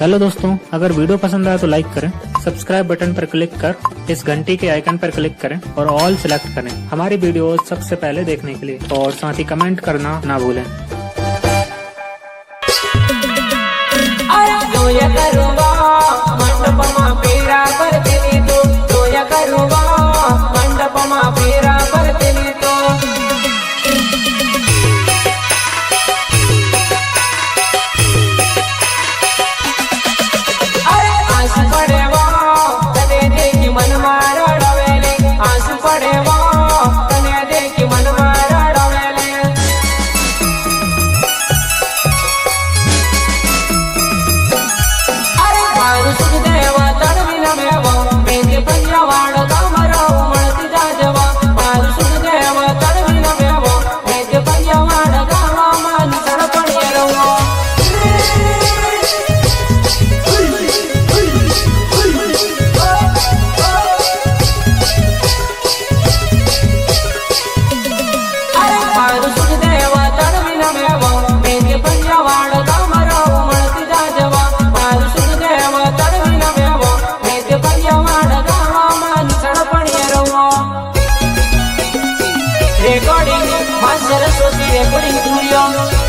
Hello दोस्तों, अगर video पसंद आया तो लाइक करें सब्सक्राइब बटन पर क्लिक कर, इस घंटी के आइकन पर क्लिक करें और ऑल सिलेक्ट करें हमारी वीडियो सबसे पहले देखने के लिए और साथ ही कमेंट करना ना भूलें। music recording. માં સરસ્વતી રેકોર્ડિંગ. સ્ટુડિયો